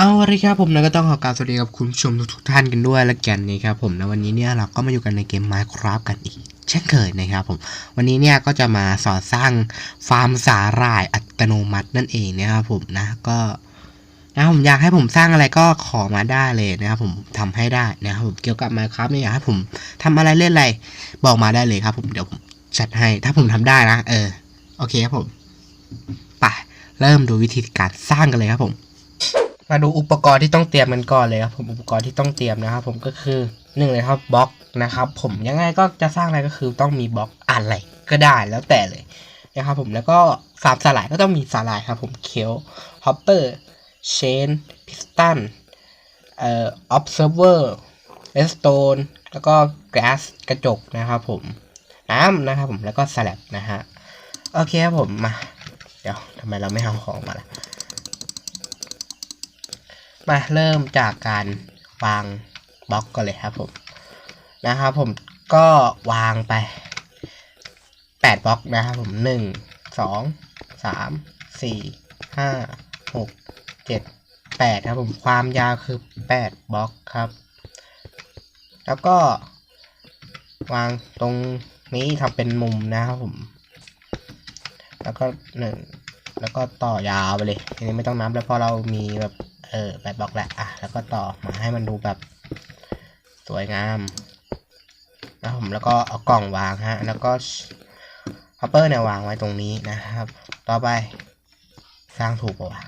เอาละครับผมนะก็ต้องขอกราบสวัสดีกับคุณผู้ชมทุกท่านกันด้วยละกันนะครับผมนะวันนี้เนี่ยเราก็มาอยู่กันในเกม Minecraft กันอีก เช่นเคยนะครับผมวันนี้เนี่ยก็จะมาสอนสร้างฟาร์มสาหร่ายอัตโนมัตินั่นเองนะครับผมนะก็นะผมอยากให้ผมสร้างอะไรก็ขอมาได้เลยนะครับผมทำให้ได้นะครับผมเกี่ยวกับ Minecraft เนี่ยอยากให้ผมทำอะไรเล่นอะไรบอกมาได้เลยครับ ผมเดี๋ยวผมจัดให้ถ้าผมทำได้นะ เออโอเคครับผมไปเริ่มดูวิธีการสร้างกันเลยครับผม มาดูอุปกรณ์ที่ต้องเตรียมกันก่อนเลยครับผมอุปกรณ์ที่ต้องเตรียมนะครับ ผมก็คือหนึ่งเลยครับบล็อกนะครับ ผมยังไงก็จะสร้างอะไรก็คือต้องมีบล็อกอะไรก็ได้แล้วแต่เลยนะครับผมแล้วก็สามสลายก็ต้องมีสลายครับ ผมเคียวฮอปเปอร์เชนพิสตันเอ่อออฟเซอร์เวอร์เรสโตนแล้วก็แก๊สกระจกนะครับผมน้ำนะครับผมแล้วก็สลับนะฮะโอเคครับผมมา เดี๋ยวทำไมเราไม่เอาของมาล่ะ มาเริ่มจากการวางบล็อกก่อนเลยครับผมนะครับผมก็วางไปแปดบล็อกนะครับผมหนึ่งสองสามสี่ห้าหกเจ็ดแปดครับผมความยาวคือแปดบล็อกครับ แล้วก็ วางตรงนี้ทำเป็นมุมนะครับผม แล้วก็หนึ่งแล้วก็ต่อยาวไปเลยทีนี้ไม่ต้องนับแล้วเพราะเรามีแบบ เออแปดบล็อกแหละอะแล้วก็ต่อมาให้มันดูแบบ สวยงามนะผมแล้วก็เอากล่องวางฮะ แล้วก็ฮัปเปอร์เนี่ยวางไว้ตรงนี้นะครับ ต่อไปสร้างถูกปะวะ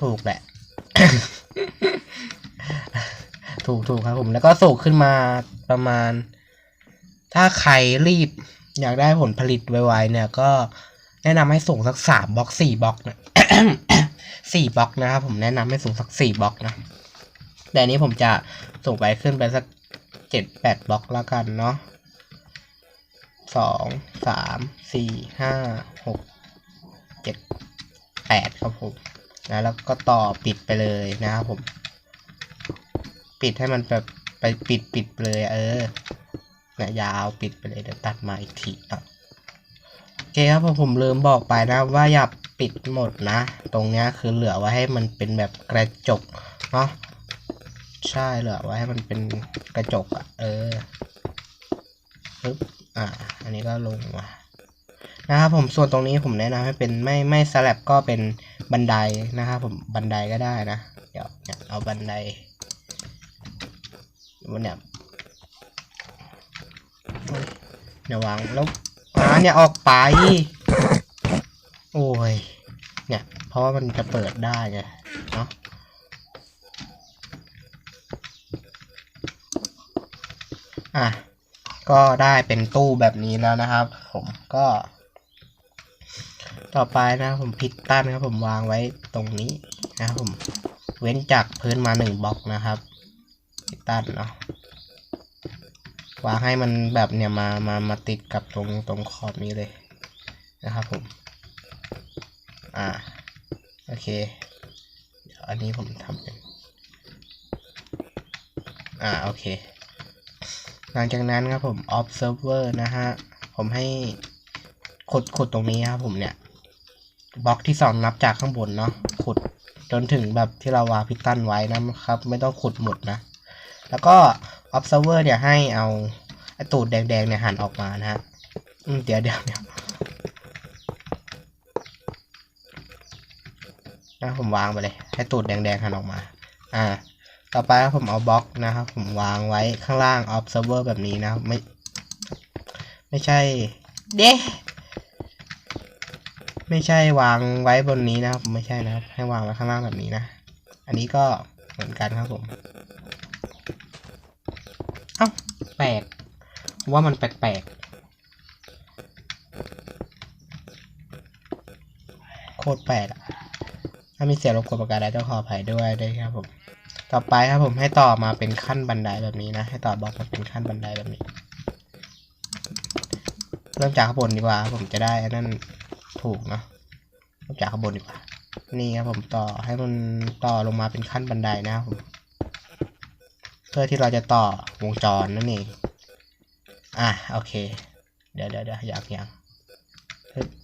ถูกแหละ ถูกถูกครับผม แล้วก็สูกขึ้นมาประมาณ ถ้าใครรีบอยากได้ผลผลิตไวๆเนี่ยก็ แนะนำให้ส่งสักสามบล็อกสี่บล็อกนะสี่บล็อกนะครับผมแนะนำให้ส่งสักสี่บล็อกนะแต่อันนี้ผมจะส่งไปขึ้นไปสักเจ็ดแปดบล็อกแล้วกันเนาะสองสามสี่ห้าหกเจ็ดแปดครับผมนะแล้วก็ต่อปิดไปเลยนะครับผม ปิดให้มันแบบไปปิดปิดไปเลย เออเนี่ยยาวปิดไปเลยเดี๋ยวตัดมาอีกทีอะโอ เคครับผมผมลืมบอกไปนะว่าอย่าปิดหมดนะ ตรงเนี้ยคือเหลือไว้ให้มันเป็นแบบกระจกเนาะใช่เหลือไว้ให้มันเป็นกระจกอะเออปึ๊บอ่าอันนี้ก็ลงมานะครับผมส่วนตรงนี้ผมแนะนำให้เป็นไม่ไม่สลับก็เป็นบันไดนะครับผมบันไดก็ได้นะ เดี๋ยวเนี่ยเอาบันไดวันเนี่ยเดี๋ยววางแล้ว อ่าเนี่ยออกไป โอ้ย เนี่ย เพราะว่ามันจะเปิดได้ไงเนาะอะ ก็ได้เป็นตู้แบบนี้แล้วนะครับ ผมก็ ต่อไปนะผมพิตตันครับผมวางไว้ตรงนี้นะครับผม เว้นจากพื้นมาหนึ่งบล็อกนะครับพิตตันเนาะ วางให้มันแบบเนี่ยมามามาติดกับตรงตรงขอบนี้เลยนะครับผม อ่า โอเค อันนี้ผมทำเป็น อ่า โอเค หลังจากนั้นครับผม observer นะฮะ ผมให้ขุดขุดตรงนี้ครับผมเนี่ย บล็อกที่สองนับจากข้างบนเนาะ ขุดจนถึงแบบที่เราวางพิตันไว้นะครับ ไม่ต้องขุดหมดนะ แล้วก็ observer เนี่ยให้เอาไอตูดแดงๆเนี่ยหันออกมานะฮะอืมเดี๋ยวเดี๋ยวเดี๋ยวนะผมวางไปเลย ให้ตูดแดงๆหันออกมา อ่า ต่อไปผมเอาบล็อกนะครับ ผมวางไว้ข้างล่าง observer แบบนี้นะครับไม่ ไม่ใช่ เด้ไม่ใช่วางไว้บนนี้นะครับ ไม่ใช่นะครับ ให้วางไว้ข้างล่างแบบนี้นะ อันนี้ก็เหมือนกันครับผม เอ้า แปลกผมว่ามันแปลกๆโคตรแปลกอะถ้ามีเสียงรบกวนประการใดต้องขออภัยด้วยด้วยครับผม ต่อไปครับผมให้ต่อมาเป็นขั้นบันไดแบบนี้นะ ให้ต่อบล็อกมาเป็นขั้นบันไดแบบนี้ เริ่มจากข้างบนดีกว่า ผมจะได้นั่นถูกเนาะเริ่มจากข้างบนดีกว่า นี่ครับผมต่อให้มันต่อลงมาเป็นขั้นบันไดนะครับผม พื่อที่เราจะต่อวงจรนั่นเองอะโอเค เดี๋ยวเดี๋ยวเดี๋ยวอยากยัง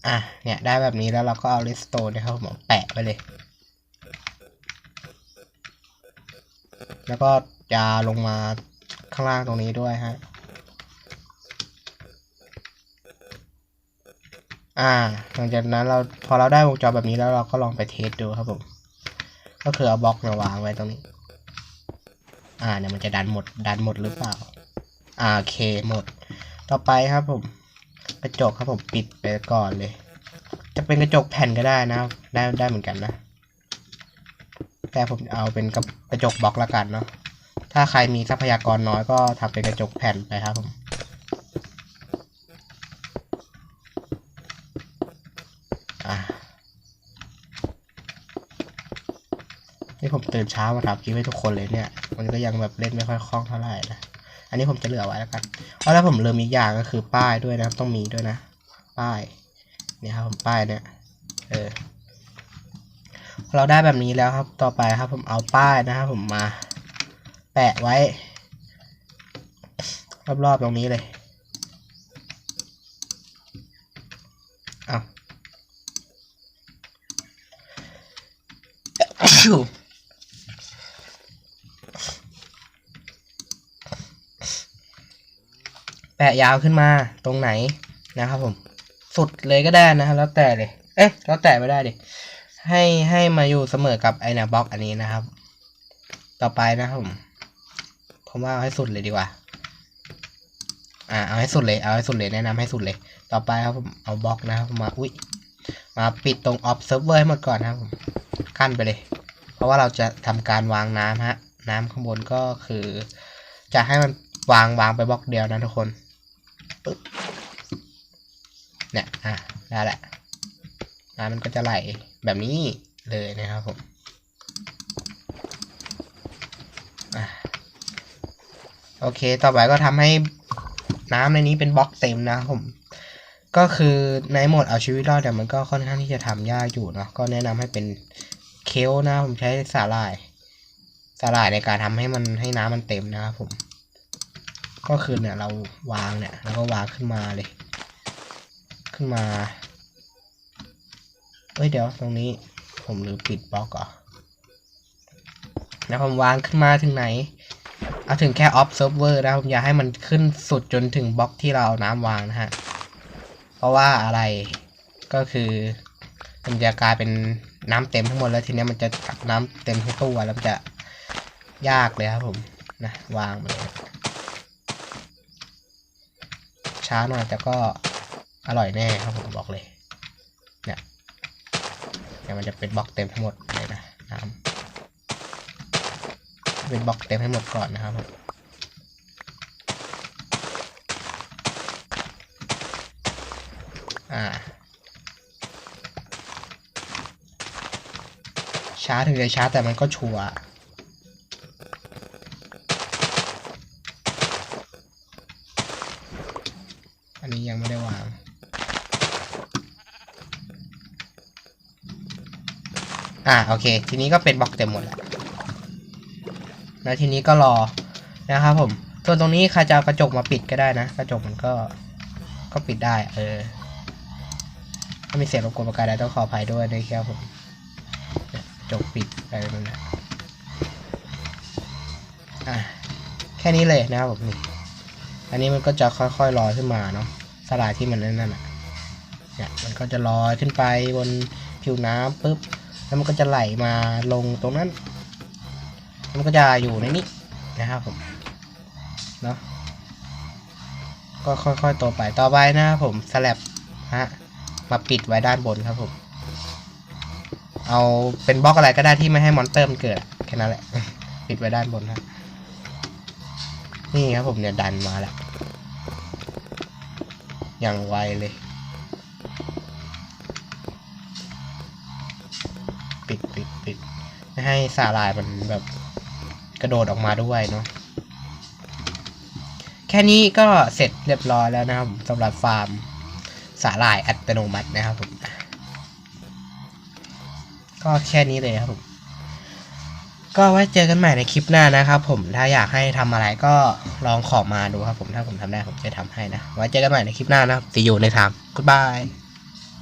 อะเนี่ยได้แบบนี้แล้วเราก็เอาเลสโตนนะครับผมแปะไปเลย แล้วก็ยาลงมาข้างล่างตรงนี้ด้วยฮะอ่า หลังจากนั้นเราพอเราได้วงจรแบบนี้แล้วเราก็ลองไปเทสดูครับผม ก็คือเอาบล็อกมาวางไว้ตรงนี้ อ่าเนี่ยมันจะดันหมด ดันหมดหรือเปล่าอ่าโอเคหมด ต่อไปครับผม กระจกครับผมปิดไปก่อนเลย จะเป็นกระจกแผ่นก็ได้นะ ได้ได้เหมือนกันนะ แต่ผมเอาเป็นกระจกบล็อกละกันเนาะ ถ้าใครมีทรัพยากรน้อยก็ทำเป็นกระจกแผ่นไปครับผม อะนี่ ผมตื่นเช้ามาทำคลิปให้ทุกคนเลยเนี่ย มันก็ยังแบบเล่นไม่ค่อยคล่องเท่าไหร่นะ อันนี้ผมจะเหลือไว้แล้วกันเพราะแล้วผมลืมอีกอย่างก็คือป้ายด้วยนะ ต้องมีด้วยนะ ป้าย เนี่ยครับผมป้ายเนี่ย เออ เราได้แบบนี้แล้วครับ ต่อไปครับ ผมเอาป้ายนะครับผมมา แปะไว้ รอบๆตรงนี้เลยเอาแปะยาวขึ้นมาตรงไหนนะครับผม สุดเลยก็ได้นะครับแล้วแต่เลย เอ๊ะแล้วแต่ไม่ได้ดิให้ให้มาอยู่เสมอกับไอเนี่ยบล็อกอันนี้นะครับ ต่อไปนะครับผมผมว่าเอาให้สุดเลยดีกว่า อ่าเอาให้สุดเลยเอาให้สุดเลยแนะนำให้สุดเลย ต่อไปครับผมเอาบล็อกนะครับมาอุ้ยมาปิดตรง observer ให้หมดก่อนนะครับผมกั้นไปเลย เพราะว่าเราจะทำการวางน้ำฮะน้ำข้างบนก็คือ จะให้มันวางวางไปบล็อกเดียวนะทุกคน ปึ๊บเนี่ยอะได้แหละน้ำมันก็จะไหลแบบนี้เลยนะครับผมโอเค ต่อไปก็ทำให้น้ำในนี้เป็นบล็อกเต็มนะครับผม ก็คือในโหมดเอาชีวิตรอดเนี่มันก็ค่อนข้างที่จะทำยากอยู่เนาะ ก็แนะนำให้เป็นเคลนะผมใช้สาหร่าย สาหร่ายในการทำให้มันให้น้ำมันเต็มนะครับผม ก็คือเนี่ยเราวางเนี่ยแล้วก็วางขึ้นมาเลย ขึ้นมาเอ้ยเดี๋ยวตรงนี้ผมลืมปิดบล็อกก่อนแล้วผมวางขึ้นมาถึงไหน เอาถึงแค่ observer นะผมอยากให้มันขึ้นสุดจนถึงบล็อกที่เราเอาน้ำวางนะฮะ เพราะว่าอะไรก็คือ มันจะกลายเป็นน้ำเต็มทั้งหมดแล้วทีนี้มันจะตักน้ำเต็มทั้งตู้แล้วมันจะยากเลยครับผมนะวางไปเลย ช้าหน่อยแต่ก็อร่อยแน่ครับผมบอกเลยเนี่ยเดี๋ยมันจะเป็นบล็อกเต็มทั้งหมดเลยนะน้ำเป็นบล็อกเต็มให้หมดก่อนนะครับผมอ่าช้าถึงจะช้าแต่มันก็ชัวร์ อันนี้ยังไม่ได้วาง อ่าโอเค ทีนี้ก็เป็นบล็อกเต็มหมดแล้ว แล้วทีนี้ก็รอนะครับผม ส่วนตรงนี้ใครจะกระจกมาปิดก็ได้นะ กระจกมันก็ก็ปิดได้ เออถ้ามีเสียงรบกวนประการใดต้องขออภัยด้วยนะครับผมกระจกปิดอะไรนั่นแหละอะแค่นี้เลยนะครับผมนี่ อันนี้มันก็จะค่อยๆลอยขึ้นมาเนาะสลายที่มันนั่นน่ะเนี่ยมันก็จะลอยขึ้นไปบนผิวน้ำปุ๊บแล้วมันก็จะไหลมาลงตรงนั้น มันก็จะอยู่ในนี้นะครับผมเนาะก็ค่อยๆโตไปต่อไปนะครับผมสลับฮะมาปิดไว้ด้านบนครับผม เอาเป็นบล็อกอะไรก็ได้ที่ไม่ให้มอนเตอร์มันเกิดแค่นั้นแหละ ปิดไว้ด้านบนครับ นี่ครับผมเนี่ยดันมาแล้วอย่างไวเลย ปิดปิดปิดไม่ให้สาลายมันแบบกระโดดออกมาด้วยเนาะแค่นี้ก็เสร็จเรียบร้อยแล้วนะครับสำหรับฟาร์มสาหร่ายอัตโนมัตินะครับผมก็แค่นี้เลยครับผม ก็ไว้เจอกันใหม่ในคลิปหน้านะครับผมถ้าอยากให้ทำอะไรก็ลองขอมาดูครับผมถ้าผมทำได้ผมจะทำให้นะไว้เจอกันใหม่ในคลิปหน้านะครับตีอยู่ในทาง goodbye